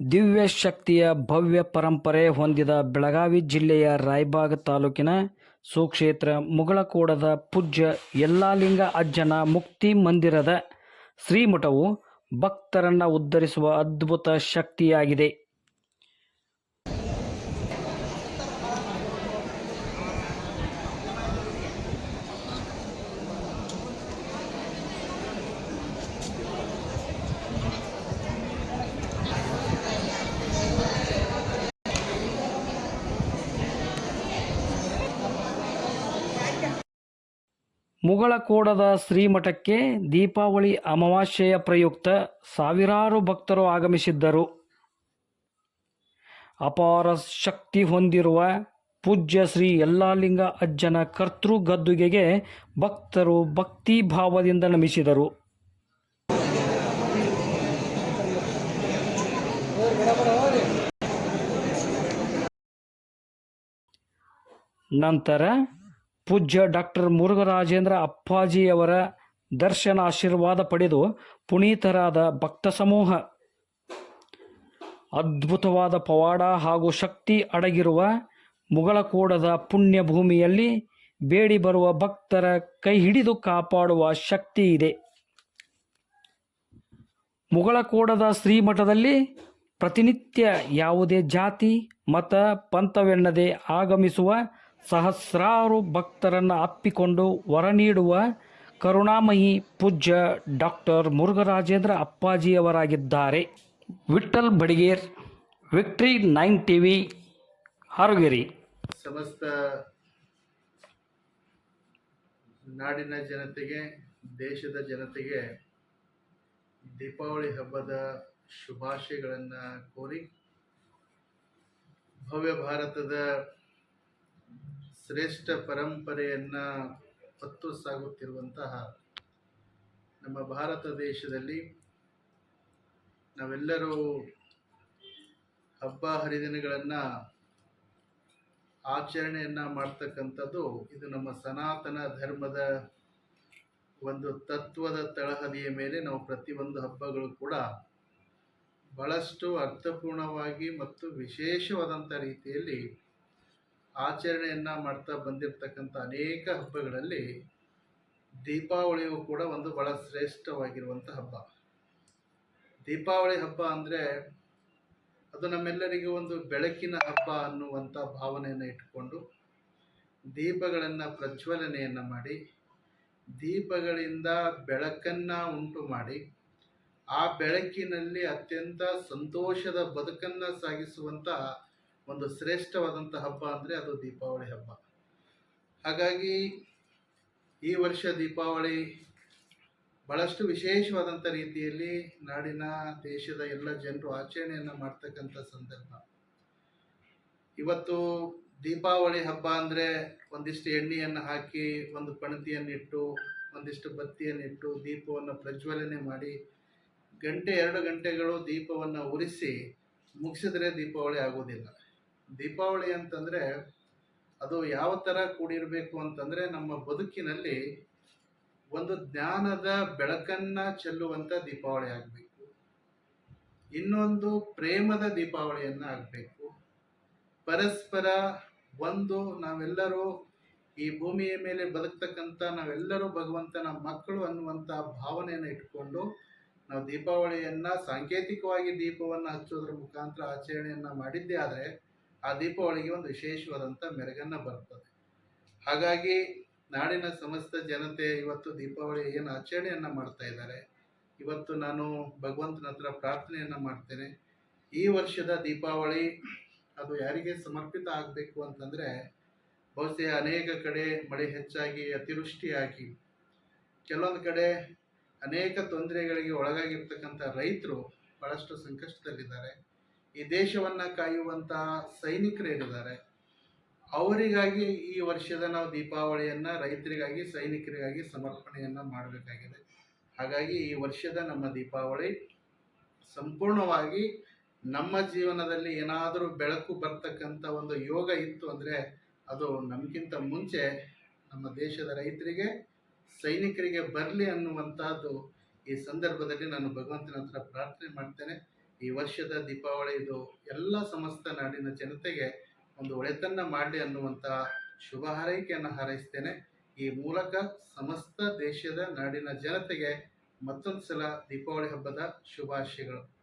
ದಿವ್ಯ ಶಕ್ತಿಯ ಭವ್ಯ ಪರಂಪರೆ ಹೊಂದಿದ ಬೆಳಗಾವಿ ಜಿಲ್ಲೆಯ ರಾಯಬಾಗ ತಾಲೂಕಿನ ಸುಕ್ಷೇತ್ರ ಮುಗಳಕೋಡದ ಪೂಜ್ಯ ಯಲ್ಲಾಲಿಂಗ ಅಜ್ಜನ ಮುಕ್ತಿ ಮಂದಿರದ ಶ್ರೀಮಠವು ಭಕ್ತರನ್ನು ಉದ್ಧರಿಸುವ ಅದ್ಭುತ ಶಕ್ತಿಯಾಗಿದೆ. ಮುಗಳಕೋಡದ ಶ್ರೀಮಠಕ್ಕೆ ದೀಪಾವಳಿ ಅಮಾವಾಸ್ಯೆಯ ಪ್ರಯುಕ್ತ ಸಾವಿರಾರು ಭಕ್ತರು ಆಗಮಿಸಿದ್ದರು. ಅಪಾರ ಶಕ್ತಿ ಹೊಂದಿರುವ ಪೂಜ್ಯ ಶ್ರೀ ಯಲ್ಲಾಲಿಂಗ ಅಜ್ಜನ ಕರ್ತೃ ಗದ್ದುಗೆಗೆ ಭಕ್ತರು ಭಕ್ತಿ ಭಾವದಿಂದ ನಮಿಸಿದರು. ನಂತರ ಪೂಜ್ಯ ಡಾಕ್ಟರ್ ಮುರುಘರಾಜೇಂದ್ರ ಅಪ್ಪಾಜಿಯವರ ದರ್ಶನ ಆಶೀರ್ವಾದ ಪಡೆದು ಪುನೀತರಾದ ಭಕ್ತ ಸಮೂಹ. ಅದ್ಭುತವಾದ ಪವಾಡ ಹಾಗೂ ಶಕ್ತಿ ಅಡಗಿರುವ ಮುಗಳಕೋಡದ ಪುಣ್ಯ ಭೂಮಿಯಲ್ಲಿ ಬೇಡಿ ಬರುವ ಭಕ್ತರ ಕೈ ಹಿಡಿದು ಕಾಪಾಡುವ ಶಕ್ತಿ ಇದೆ. ಮುಗಳಕೋಡದ ಶ್ರೀಮಠದಲ್ಲಿ ಪ್ರತಿನಿತ್ಯ ಯಾವುದೇ ಜಾತಿ, ಮತ, ಪಂಥವೆನ್ನದೆ ಆಗಮಿಸುವ ಸಹಸ್ರಾರು ಭಕ್ತರನ್ನು ಅಪ್ಪಿಕೊಂಡು ವರ ನೀಡುವ ಕರುಣಾಮಯಿ ಪೂಜ್ಯ doctor Murugharajendra ಅಪ್ಪಾಜಿಯವರಾಗಿದ್ದಾರೆ. Vithal Badiger, victory nine T V Harugeri. ಸಮಸ್ತ ನಾಡಿನ ಜನತೆಗೆ, ದೇಶದ ಜನತೆಗೆ ದೀಪಾವಳಿ ಹಬ್ಬದ ಶುಭಾಶಯಗಳನ್ನು ಕೋರಿ ಭವ್ಯ ಭಾರತದ ಶ್ರೇಷ್ಠ ಪರಂಪರೆಯನ್ನು ಹೊತ್ತು ಸಾಗುತ್ತಿರುವಂತಹ ನಮ್ಮ ಭಾರತ ದೇಶದಲ್ಲಿ ನಾವೆಲ್ಲರೂ ಹಬ್ಬ ಹರಿದಿನಗಳನ್ನು ಆಚರಣೆಯನ್ನು ಮಾಡ್ತಕ್ಕಂಥದ್ದು ಇದು ನಮ್ಮ ಸನಾತನ ಧರ್ಮದ ಒಂದು ತತ್ವದ ತಳಹದಿಯ ಮೇಲೆ ನಾವು ಪ್ರತಿಯೊಂದು ಹಬ್ಬಗಳು ಕೂಡ ಬಹಳಷ್ಟು ಅರ್ಥಪೂರ್ಣವಾಗಿ ಮತ್ತು ವಿಶೇಷವಾದಂಥ ರೀತಿಯಲ್ಲಿ ಆಚರಣೆಯನ್ನು ಮಾಡ್ತಾ ಬಂದಿರತಕ್ಕಂಥ ಅನೇಕ ಹಬ್ಬಗಳಲ್ಲಿ ದೀಪಾವಳಿಯು ಕೂಡ ಒಂದು ಬಹಳ ಶ್ರೇಷ್ಠವಾಗಿರುವಂಥ ಹಬ್ಬ. ದೀಪಾವಳಿ ಹಬ್ಬ ಅಂದರೆ ಅದು ನಮ್ಮೆಲ್ಲರಿಗೂ ಒಂದು ಬೆಳಕಿನ ಹಬ್ಬ ಅನ್ನುವಂಥ ಭಾವನೆಯನ್ನು ಇಟ್ಕೊಂಡು ದೀಪಗಳನ್ನು ಪ್ರಜ್ವಲನೆಯನ್ನು ಮಾಡಿ, ದೀಪಗಳಿಂದ ಬೆಳಕನ್ನು ಉಂಟು ಮಾಡಿ, ಆ ಬೆಳಕಿನಲ್ಲಿ ಅತ್ಯಂತ ಸಂತೋಷದ ಬದುಕನ್ನು ಸಾಗಿಸುವಂಥ ಒಂದು ಶ್ರೇಷ್ಠವಾದಂಥ ಹಬ್ಬ ಅಂದರೆ ಅದು ದೀಪಾವಳಿ ಹಬ್ಬ. ಹಾಗಾಗಿ ಈ ವರ್ಷ ದೀಪಾವಳಿ ಭಾಳಷ್ಟು ವಿಶೇಷವಾದಂಥ ರೀತಿಯಲ್ಲಿ ನಾಡಿನ ದೇಶದ ಎಲ್ಲ ಜನರು ಆಚರಣೆಯನ್ನು ಮಾಡ್ತಕ್ಕಂಥ ಸಂದರ್ಭ. ಇವತ್ತು ದೀಪಾವಳಿ ಹಬ್ಬ ಅಂದರೆ ಒಂದಿಷ್ಟು ಎಣ್ಣೆಯನ್ನು ಹಾಕಿ ಒಂದು ಪಣತಿಯನ್ನಿಟ್ಟು, ಒಂದಿಷ್ಟು ಬತ್ತಿಯನ್ನಿಟ್ಟು ದೀಪವನ್ನು ಪ್ರಜ್ವಲನೆ ಮಾಡಿ ಗಂಟೆ ಎರಡು ಗಂಟೆಗಳು ದೀಪವನ್ನು ಉರಿಸಿ ಮುಗಿಸಿದ್ರೆ ದೀಪಾವಳಿ ಆಗೋದಿಲ್ಲ. ದೀಪಾವಳಿ ಅಂತಂದರೆ ಅದು ಯಾವ ಥರ ಕೂಡಿರಬೇಕು ಅಂತಂದರೆ ನಮ್ಮ ಬದುಕಿನಲ್ಲಿ ಒಂದು ಜ್ಞಾನದ ಬೆಳಕನ್ನು ಚೆಲ್ಲುವಂಥ ದೀಪಾವಳಿ ಆಗಬೇಕು. ಇನ್ನೊಂದು ಪ್ರೇಮದ ದೀಪಾವಳಿಯನ್ನ ಆಗಬೇಕು. ಪರಸ್ಪರ ಒಂದು ನಾವೆಲ್ಲರೂ ಈ ಭೂಮಿಯ ಮೇಲೆ ಬದುಕ್ತಕ್ಕಂಥ ನಾವೆಲ್ಲರೂ ಭಗವಂತನ ಮಕ್ಕಳು ಅನ್ನುವಂಥ ಭಾವನೆಯನ್ನು ಇಟ್ಕೊಂಡು ನಾವು ದೀಪಾವಳಿಯನ್ನು ಸಾಂಕೇತಿಕವಾಗಿ ದೀಪವನ್ನು ಹಚ್ಚೋದ್ರ ಮುಖಾಂತರ ಆಚರಣೆಯನ್ನು ಮಾಡಿದ್ದೇ ಆದರೆ ಆ ದೀಪಾವಳಿಗೆ ಒಂದು ವಿಶೇಷವಾದಂಥ ಮೆರಗನ್ನು ಬರ್ತದೆ. ಹಾಗಾಗಿ ನಾಡಿನ ಸಮಸ್ತ ಜನತೆ ಇವತ್ತು ದೀಪಾವಳಿ ಏನು ಆಚರಣೆಯನ್ನು ಮಾಡ್ತಾ ಇದ್ದಾರೆ. ಇವತ್ತು ನಾನು ಭಗವಂತನ ಹತ್ರ ಪ್ರಾರ್ಥನೆಯನ್ನು ಮಾಡ್ತೇನೆ. ಈ ವರ್ಷದ ದೀಪಾವಳಿ ಅದು ಯಾರಿಗೆ ಸಮರ್ಪಿತ ಆಗಬೇಕು ಅಂತಂದರೆ ಬಹುಶಃ ಅನೇಕ ಕಡೆ ಮಳೆ ಹೆಚ್ಚಾಗಿ, ಅತಿವೃಷ್ಟಿಯಾಗಿ, ಕೆಲವೊಂದು ಕಡೆ ಅನೇಕ ತೊಂದರೆಗಳಿಗೆ ಒಳಗಾಗಿರ್ತಕ್ಕಂಥ ರೈತರು ಭಾಳಷ್ಟು ಸಂಕಷ್ಟದಲ್ಲಿದ್ದಾರೆ. ಈ ದೇಶವನ್ನು ಕಾಯುವಂತಹ ಸೈನಿಕರೇನಿದ್ದಾರೆ ಅವರಿಗಾಗಿ ಈ ವರ್ಷದ ನಾವು ದೀಪಾವಳಿಯನ್ನು ರೈತರಿಗಾಗಿ, ಸೈನಿಕರಿಗಾಗಿ ಸಮರ್ಪಣೆಯನ್ನು ಮಾಡಬೇಕಾಗಿದೆ. ಹಾಗಾಗಿ ಈ ವರ್ಷದ ನಮ್ಮ ದೀಪಾವಳಿ ಸಂಪೂರ್ಣವಾಗಿ ನಮ್ಮ ಜೀವನದಲ್ಲಿ ಏನಾದರೂ ಬೆಳಕು ಬರ್ತಕ್ಕಂಥ ಒಂದು ಯೋಗ ಇತ್ತು ಅಂದರೆ ಅದು ನಮಗಿಂತ ಮುಂಚೆ ನಮ್ಮ ದೇಶದ ರೈತರಿಗೆ, ಸೈನಿಕರಿಗೆ ಬರಲಿ ಅನ್ನುವಂಥದ್ದು ಈ ಸಂದರ್ಭದಲ್ಲಿ ನಾನು ಭಗವಂತನ ಹತ್ರ ಪ್ರಾರ್ಥನೆ ಮಾಡ್ತೇನೆ. ಈ ವರ್ಷದ ದೀಪಾವಳಿ ಇದು ಎಲ್ಲ ಸಮಸ್ತ ನಾಡಿನ ಜನತೆಗೆ ಒಂದು ಒಳಿತನ್ನ ಮಾಡಲಿ ಅನ್ನುವಂಥ ಶುಭ ಹಾರೈಕೆಯನ್ನು ಹಾರೈಸ್ತೇನೆ. ಈ ಮೂಲಕ ಸಮಸ್ತ ದೇಶದ ನಾಡಿನ ಜನತೆಗೆ ಮತ್ತೊಂದು ಸಲ ದೀಪಾವಳಿ ಹಬ್ಬದ ಶುಭಾಶಯಗಳು.